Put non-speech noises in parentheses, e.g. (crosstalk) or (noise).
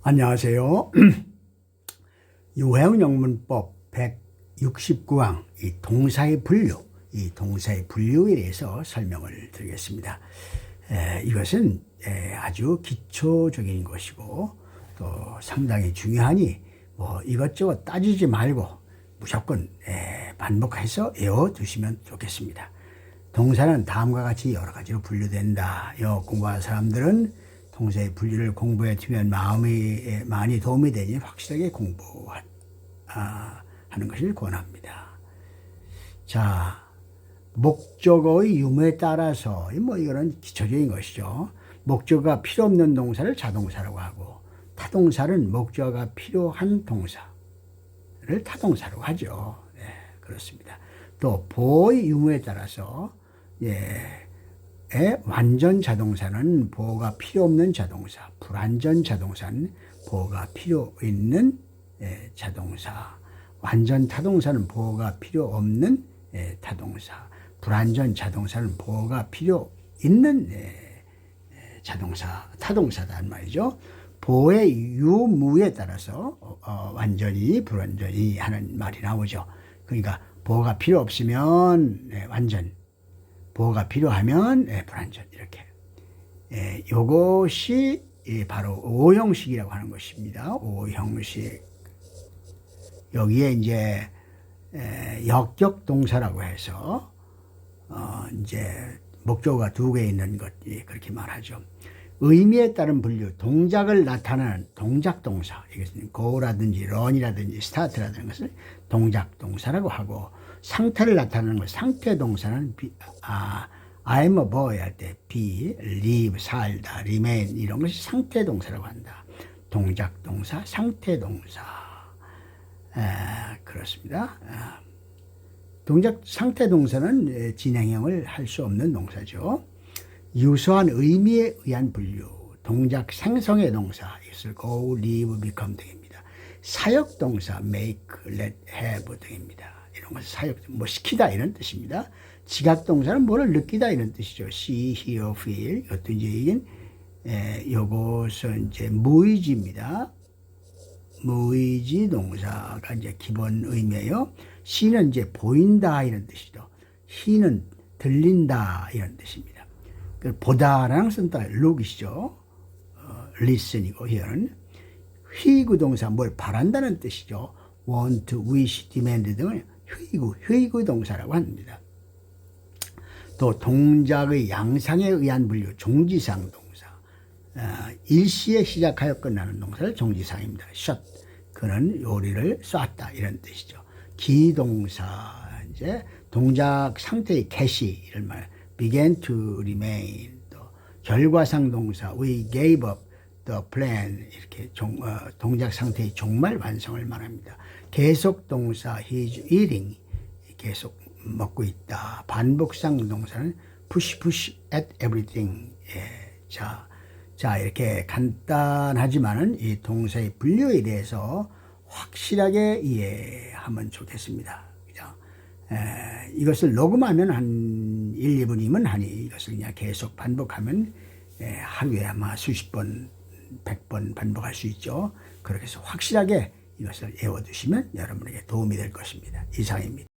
안녕하세요. (clears throat) 유해영문법 169항 이 동사의 분류, 이 동사의 분류에 대해서 설명을 드리겠습니다. 에, 이것은 에, 아주 기초적인 것이고 또 상당히 중요하니 뭐 이것저것 따지지 말고 무조건 에, 반복해서 외워두시면 좋겠습니다. 동사는 다음과 같이 여러 가지로 분류된다. 요 공부한 사람들은 동사의 분류를 공부해 두면 마음이 많이 도움이 되니 확실하게 공부하는 것을 권합니다. 자, 목적어의 유무에 따라서 뭐 이거는 기초적인 것이죠. 목적어가 필요 없는 동사를 자동사라고 하고 타동사는 목적어가 필요한 동사를 타동사라고 하죠. 네, 그렇습니다. 또 보호의 유무에 따라서 예, 의 완전 자동사는 보호가 필요 없는 자동사, 불완전 자동사는 보호가 필요 있는 예, 자동사, 완전 타동사는 보호가 필요 없는 예, 타동사, 불완전 자동사는 보호가 필요 있는 예, 자동사, 타동사단 말이죠. 보호의 유무에 따라서 어, 어, 완전히 불완전히 하는 말이 나오죠. 그러니까 보호가 필요 없으면 네, 완전, 보호가 필요하면 네, 불완전 이렇게. 예, 요것이 예, 바로 오형식이라고 하는 것입니다. 오형식. 여기에 이제 에, 역격 동사라고 해서 어, 이제 목적어가 두 개 있는 것 예, 그렇게 말하죠. 의미에 따른 분류, 동작을 나타내는 동작 동사, 이것은 go라든지 run이라든지 start라는 것을 동작 동사라고 하고 상태를 나타내는 것, 상태 동사는 비, 아, I'm a boy 할 때 be, live, 살다, remain 이런 것이 상태 동사라고 한다. 동작 동사, 상태 동사. 에, 그렇습니다. 아, 동작 상태 동사는 진행형을 할 수 없는 동사죠. 유사한 의미에 의한 분류, 동작 생성의 동사, 이것을 go, live, become 등입니다. 사역 동사, make, let, have 등입니다. 이런 것을 사역, 뭐 시키다 이런 뜻입니다. 지각 동사는 뭐를 느끼다 이런 뜻이죠. see, hear, feel. 이것도 이제 에, 요것은 이제 무의지입니다. 무의지 동사가 이제 기본 의미예요. 시는 이제 보인다 이런 뜻이죠. 히는 들린다 이런 뜻입니다. 그 보다라는 쓴다 look이죠. 어, listen이고 here는 회의구 동사 뭘 바란다는 뜻이죠. want, wish, demand 등을 회의구, 회의구 동사라고 합니다. 또 동작의 양상에 의한 분류 종지상 동사 어, 일시에 시작하여 끝나는 동사를 종지상입니다. shot 그는 요리를 쐈다 이런 뜻이죠. 기동사 이제 동작 상태의 개시 이런 말 began to remain 또 결과상 동사 we gave up the plan 이렇게 종, 어, 동작 상태의 종말 완성을 말합니다. 계속 동사 he's eating 계속 먹고 있다. 반복상 동사는 push push at everything 예, 자, 자 이렇게 간단하지만은 이 동사의 분류에 대해서 확실하게 이해하면 좋겠습니다. 그죠? 에, 이것을 녹음하면 한 1, 2분이면 하니 이것을 그냥 계속 반복하면 에, 하루에 아마 수십 번, 백번 반복할 수 있죠. 그렇게 해서 확실하게 이것을 외워두시면 여러분에게 도움이 될 것입니다. 이상입니다.